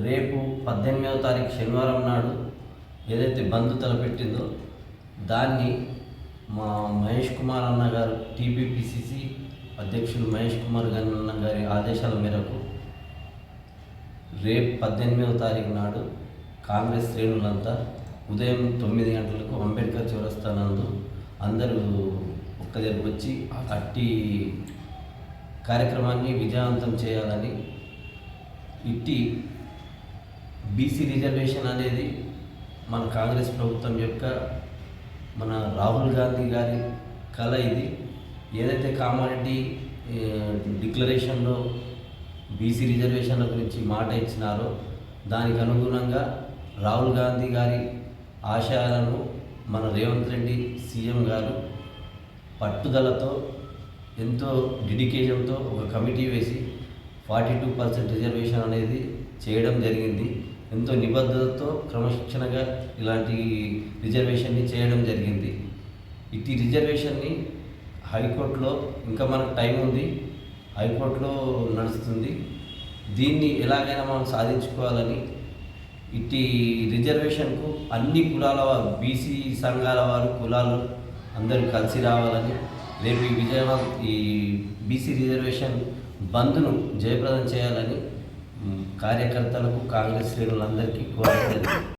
రేపు పద్దెనిమిదవ తారీఖు శనివారం నాడు ఏదైతే బంద్ తలపెట్టిందో దాన్ని మా మహేష్ కుమార్ అన్న గారు టీపీపీసీసీ అధ్యక్షులు మహేష్ కుమార్ అన్న గారి ఆదేశాల మేరకు రేపు పద్దెనిమిదవ తారీఖు నాడు కాంగ్రెస్ శ్రేణులంతా ఉదయం తొమ్మిది గంటలకు అంబేద్కర్ చౌరస్తా నందు అందరూ ఒక్క దగ్గరకు వచ్చి అట్టి కార్యక్రమాన్ని విజయవంతం చేయాలని ఇట్టి బీసీ రిజర్వేషన్ అనేది మన కాంగ్రెస్ ప్రభుత్వం యొక్క మన రాహుల్ గాంధీ గారి కళ ఇది. ఏదైతే కామారెడ్డి డిక్లరేషన్లో బీసీ రిజర్వేషన్ల గురించి మాట ఇచ్చినారో దానికి అనుగుణంగా రాహుల్ గాంధీ గారి ఆశయాలను మన రేవంత్ రెడ్డి సీఎం గారు పట్టుదలతో ఎంతో డెడికేషన్తో ఒక కమిటీ వేసి ఫార్టీ టూ పర్సెంట్ రిజర్వేషన్ అనేది చేయడం జరిగింది. ఎంతో నిబద్ధతతో క్రమశిక్షణగా ఇలాంటి రిజర్వేషన్ని చేయడం జరిగింది. ఇట్టి రిజర్వేషన్ని హైకోర్టులో ఇంకా మనకు టైం ఉంది. హైకోర్టులో నడుస్తుంది. దీన్ని ఎలాగైనా మనం సాధించుకోవాలని ఇట్టి రిజర్వేషన్కు అన్ని కులాల వారు బీసీ సంఘాల వారు కులాలు అందరూ కలిసి రావాలని రేపు ఈ విజయవాడ ఈ బీసీ రిజర్వేషన్ బంద్ను జయప్రదం చేయాలని కార్యకర్తలకు కాంగ్రెస్ శ్రేణులందరికీ కోరలేదు